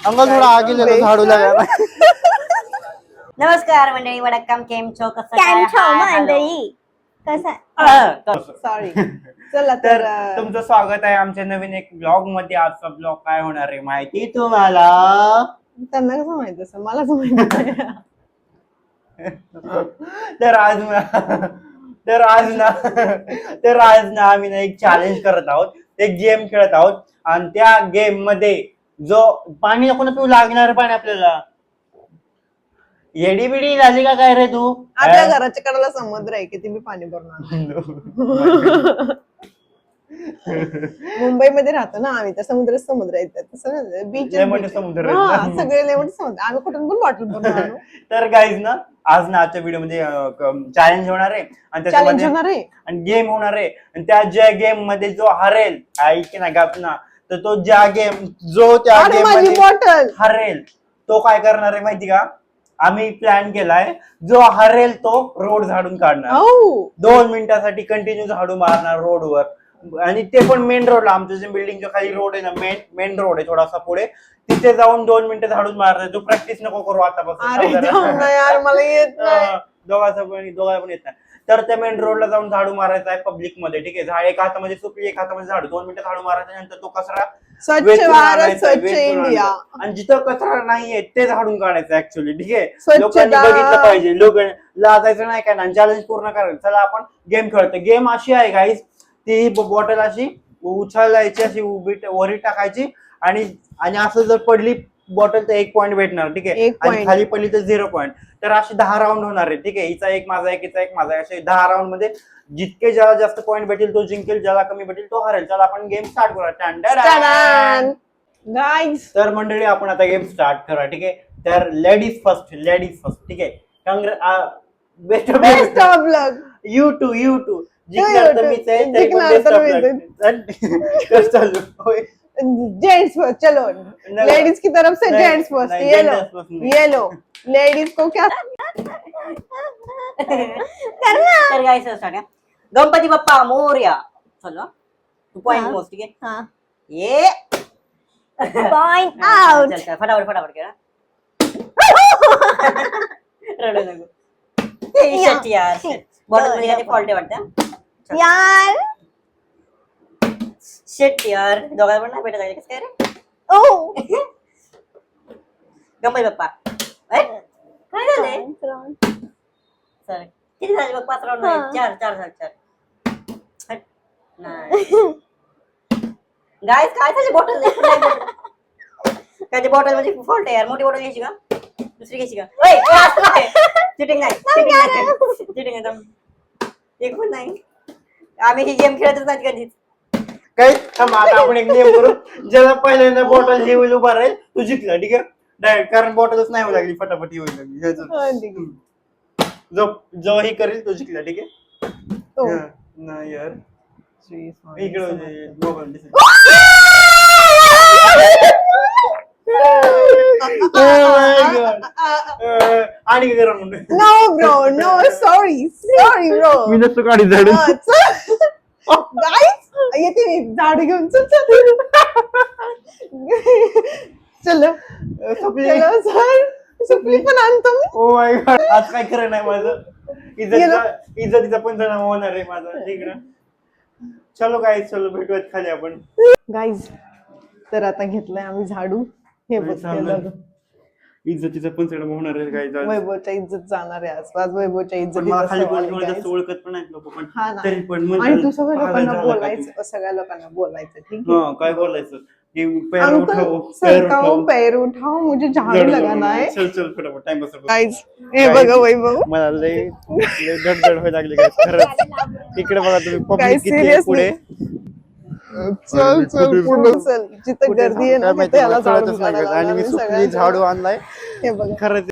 Uncle थोडा आगे ले लो झाड़ू नमस्कार मंडळी वडक्कम केम छो कसं काय? Hi, hello. मंडळी कसं? तर सॉरी चला तर तर अं, तुमचं स्वागत आहे आमच्या नवीन एक ब्लॉगमध्ये आजचा ब्लॉग काय होणार आहे माहिती तुम्हाला? त्यांना कसं माहीत असं मलाच माहीत नाही. तर आज ना- तर आज ना तर आज ना आम्ही ना एक चॅलेंज करत आहोत. एक गेम खेळत आहोत. आणि त्या गेममध्ये जो पाणी नको ना पिऊ लागणार पाणी आपल्याला? येडी बिडी झाली का काय रे तू? आपल्या घराच्या कडेला समुद्र आहे किती मी पाणी भरून आणणार. मुंबईमध्ये राहतो ना आम्ही तर समुद्र समुद्र तसं बीच लय मोठे समुद्र आहेत ना. सगळे मोठे समुद्र. आम्ही कुठून पण बॉटल भरून आणू तर गाईज ना आज ना आजच्या व्हिडिओमध्ये चॅलेंज होणार आहे. आणि चॅलेंज त्याच्यामध्ये होणार आहे. आणि गेम होणार आहे. आणि त्या ज्या गेममध्ये जो हरेल ऐक ना गप ना. तर तो ज्या गेम जो त्या अरे गेम माझी बॉटल हरेल तो काय करणार आहे माहिती का? आम्ही प्लॅन केलाय जो हरेल तो रोड झाडून काढणार. दोन मिनिटासाठी कंटिन्यू झाडू मारणार रोडवर आणि ते पण मेन रोडला आमच्या जे बिल्डिंगच्या खाली रोड आहे ना मेन मेन रोड आहे थोडासा पुढे. तिथे जाऊन दोन मिनिटं झाडून मारणार तू प्रॅक्टिस नको करू आतापासून. अरे ना. यार मला येत नाही. दोघांचं पण पण येत नाही. तर त्या मेन रोडला जाऊन झाडू मारायचा आहे पब्लिकमध्ये. ठीक आहे? झाड एक हातामध्ये सुपली एक हातामध्ये झाडू. दोन मिनिटं झाडू मारायच्या नंतर तो कचरा स्वच्छ भारत स्वच्छ इंडिया. आणि जिथं कचरा नाहीये ते झाडून काढायचं ऍक्च्युली ठीक आहे. लोकांनी बघितलं पाहिजे. लोक लाजायचं नाही काय ना चॅलेंज पूर्ण करायचं. चला आपण गेम खेळतो. गेम अशी आहे गाईस ती बॉटल अशी उछळायची अशी उभी वरी टाकायची. आणि आणि असं जर पडली बॉटल तर एक पॉईंट भेटणार ठीक आहे? एक आणि point. खाली पडली तर झिरो पॉईंट तर असे दहा राऊंड होणार आहे ठीक आहे? हिचा एक माझा एक हिचा एक माझा एक. असे दहा राऊंडमध्ये जितके ज्याला जास्त पॉईंट भेटेल तो जिंकेल ज्याला कमी भेटेल तो हरेल. चला आपण गेम स्टार्ट करूया. टन टन टन. गाईज तर मंडळी आपण आता गेम स्टार्ट करा ठीक आहे? तर लेडीज फर्स्ट लेडीज फर्स्ट ठीक आहे? Congrats best best of luck you too you too जिंकणार तर. मीच आहे तरी पण जिंकणार बेस्ट तर ऑफ मीच लक चालू. होय. जेंट्स फ़र्स्ट चलो लेडीज़ की तरफ़ से जेंट्स फ़र्स्ट ये लो। ये लो लेडीज़ को क्या? तर गणपती बाप्पा मोर्या। चलो तू पॉइंट हा. मोज ठीक आहे हा। ये। पॉइंट आउट चल, चल, फटाफट फटाफट खेळा रडू नको. यार बॉटल मध्ये फॉल्ट आहे वाटतं यार। शेट यार दोघांना पण नाही भेटत आहे कसं काय रे ओ बाप्पा काय झालंय चल किती झाले बघ पाच राऊंड हा. चार चार झाले चार हट. नाही गायस काय झाले बॉटल काय ते बॉटलमध्ये फॉल्ट आहे यार मोठी बॉटल घ्यायची का दुसरी घ्यायची का चिटिंग नाही चिटिंग नाही चिटिंग आहे थांब. एक पण नाही आम्ही ही गेम खेळतच नाही कधीच काय थांब आता आपण एक नियम करू ज्याला पहिल्यांदा बॉटल हे होईल उभा राहील तू जिंकला ठीक आहे डायरेक्ट कारण बॉटलच नाही होऊ लागली फटाफट ही होईल लागली हे जो- हा. जो जो ही करेल तो जिंकला ठीक आहे हो. हा, नाही यार श्री स्वामी इकडे समर्थ. मोबाईल दिसेल Oh my God. अं, आणि काय करा म्हणून No, bro. No, sorry. Sorry, bro. मी नसतो गाडी झाडून हा, येते मी झाड घेऊन. चल चल. चलो. सपली. सुपली पण आणतो मी. ओ माय गॉड आज काय खरं नाही माझं. इज्जतीचा. इज्जतीचा पंचनामा होणार आहे माझा. ठीक ना? चलो काय चलो भेटूयात खाली आपण. गाईज तर आता घेतलंय आम्ही झाडू. हे बघ. इज्जतीचा पंचनामा होणार आहे काय आज. वैभवच्या इज्जत जाणार आहे आज. आज वैभवच्या पण मला खाली कोणी इज्जत कोणी जास्त ओळखत पण नाहीत लोक पण हा ना. तरी पण आणि तू सगळ्या लोकांना? बोलायचं सगळ्या लोकांना बोलायचं ठीक हा काय बोलायचं? की पैर उठाओ सरकाओ पैर उठाओ मुझे झाडू लगाना है चल चल फटाफट टाइम बस गाईज हे Guys. बघा वैभव. मला लय लय धडधड व्हायला लागली guys, खरंच. इकडे बघा तुम्ही पब्लिक किती आहे. पुढे? चल चल पुढे. चल जिथे गर्दी आहे ना तिथे याला झाडू काढायला. आणि मी सुकली. झाडू आणलाय. हे बघा. खरंच.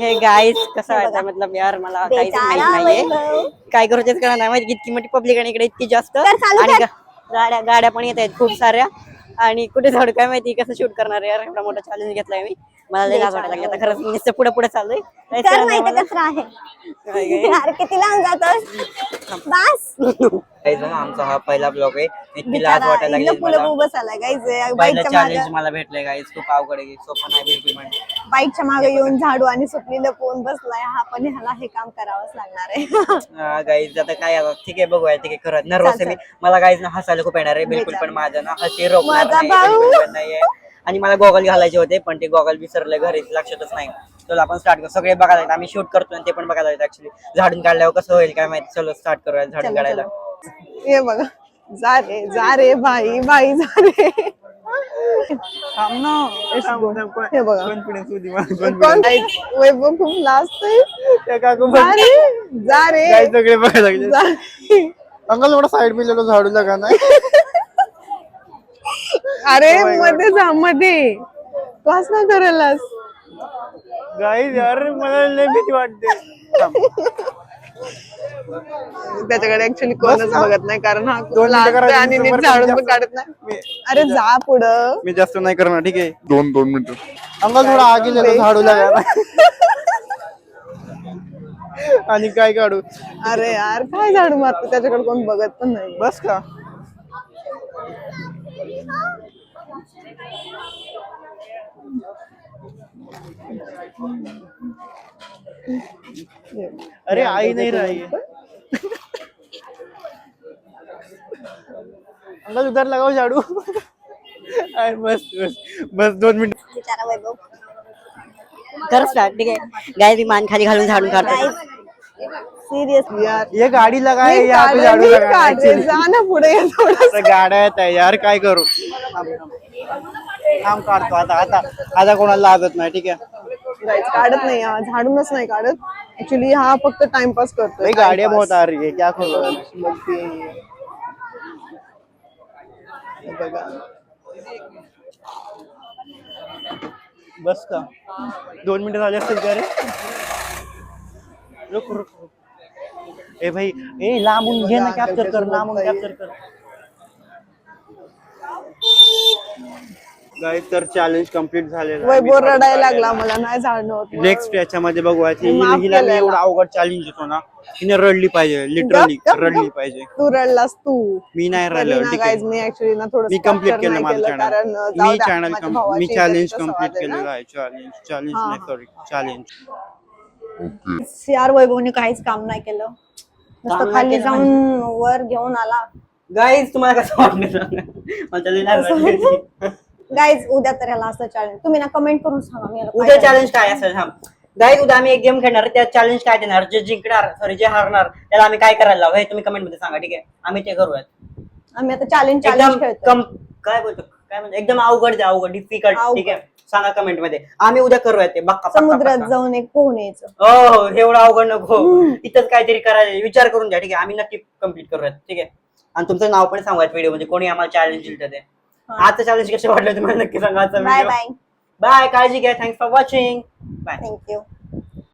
हे गाईस कसं आहे मतलब यार मला काहीच माहीत नाहीये. काय करू तेच कळणार नाही माहिती इतकी मोठी पब्लिक आणि इकडे इतकी जास्त. आणि गाड्या गाड्या पण येत आहेत खूप साऱ्या. आणि कुठे झाडू काय माहिती कसं शूट करणार आहे यार? एवढा मोठा चॅलेंज घेतलाय मी. मला लय लाज वाटायला लागली आता खरंच मी नुसतं पुढे पुढे तर माहिती. कचरा आहे? यार किती लांब जातोस? बास. Guys, आमचा हा पहिला ब्लॉग आहे. इतकी लाज वाटायला लागली गाईज बाईकच्या चॅलेंज मला भेटलंय गाईज खूप अवघड आहे. सोपं नाही बिलकुल म्हणजे बाईकच्या मागे येऊन झाडू आणि सुटली लपवून बसलाय हा पण ह्याला हे काम करावंच लागणार आहे. गाईज आता काय आता? ठीक आहे बघूया. ठीक आहे खरं. नर्वस आहे मी. मला गाईज ना हसायला खूप येणार आहे. बिलकुल पण माझं ना हसी पण नाहीये. आणि मला गॉगल घालायचे होते पण ते गॉगल विसरले घरी लक्षातच नाही. चलो आपण स्टार्ट करू. सगळे बघायला. आम्ही शूट करतो आणि ते पण बघायला ऍक्च्युली झाडून काढल्यावर कसं होईल काय माहिती? चलो स्टार्ट करूया झाडून काढायला. हे बघा. जा रे जा रे बाई बाई जा रे. हे बघा. कॉन्फिडन्स. वैभव खूप लास्ट काकू जा रे सगळे बघायला लागले. अंकल थोडा साइड में ले लो झाडू लगा ना. अरे मध्ये जा मध्ये. तू असं ना करायलास गाईज यार मला लय भीती वाटते. त्याच्याकडे ऍक्च्युली कोणच? बघत नाही कारण हा आणि नीट झाडून पण काढत नाही. मी- अरे जा पुढं. मी जास्त नाही करणार ठीक आहे? दोन दोन मिनिटं. अंकल थोडा आगे ले लो झाडू लगा. ना आणि काय काढू? अरे यार काय झाडू मारतो? त्याच्याकडे कोण बघत पण नाही. बस का? अरे आई नहीं रही है अंकल उधर लगाओ झाड़ू. अरे बस बस बस दोन मिनिट. वैभव कर स्टार्ट ठीक आहे. गाय मी मान खाली घालून झाडून काढतो. सिरियस यार. ये गाड़ी लगा है नीट यहाँ पे झाड़ू नीट लगा काढ रे, जा ना पुढे ये थोडं गाड्या आहेत आहे यार काय करू? थांब. थांब काढतो. आता आता आता कोणाला लागत नाही ठीक आहे? Guys, काढत नाही हा झाडूनच नाही काढत. ऍक्च्युली हा फक्त टाइमपास करतोय. भाई गाड़ियाँ बहुत आ रही है क्या करूँ? बघते हे बघा. बस का? दोन मिनिटं झाले असतील का रे? रुक रुक रुक. ए भाई ए लांबून घे ना कॅप्चर कर लांबून कॅप्चर कर. गाईज तर चॅलेंज कंप्लीट झालेलं आहे. वैभव रडायला लागला मला नाही झाडणं होत. नेक्स्ट याच्यामध्ये बघूया ती मी माफ हिला मी केलेला. एवढा अवघड चॅलेंज देतो ना तिने रडली पाहिजे लिटरली गप, गप, रडली गप. पाहिजे. तू रडलास तू. मी नाही ठीक आहे. मी ऍक्च्युली ना थोडं मी कंप्लीट केलं माझं चॅनल मी चॅनल मी चॅलेंज कंप्लीट. केलेलं आहे. चॅलेंज चॅलेंज नाही. सॉरी चॅलेंज यार वैभवने काहीच काम नाही केलं. काम नुसतं नाही खाली केलं जाऊन वर घेऊन आला. गाईज तुम्हाला कसं मला वाटली. गाईज उद्या तर याला असं चॅलेंज तुम्ही ना कमेंट करून सांगा मी याला उद्या. चॅलेंज काय असेल हा. गाईज उद्या आम्ही एक गेम खेळणार त्या चॅलेंज काय देणार? जे जिंकणार सॉरी जे हारणार त्याला आम्ही काय करायला लावू? हे तुम्ही कमेंटमध्ये सांगा ठीक आहे? आम्ही ते करूयात. आम्ही आता चॅलेंज चॅलेंज एकदम खेळतो कम काय बोलतो? काय म्हणतो? एकदम अवघड द्या अवघड डिफिकल्ट अवघड. ठीक आहे? सांगा कमेंटमध्ये. आम्ही उद्या करूयात ते बघा पक्का, समुद्रात पक्का. जाऊन एक पोहून यायचं. हो हो एवढं अवघड नको. इथंच काहीतरी करायला विचार करून घ्या ठीक आहे? आम्ही नक्की कंप्लीट करूयात ठीक आहे? आणि तुमचं नाव पण सांगूयात व्हिडिओमध्ये कोणी आम्हाला चॅलेंज दिलं ते. आजचं चॅलेंज कसे वाटलं तुम्हाला नक्की सांगा बाय बाय बाय काळजी घ्या. Thanks for watching bye thank you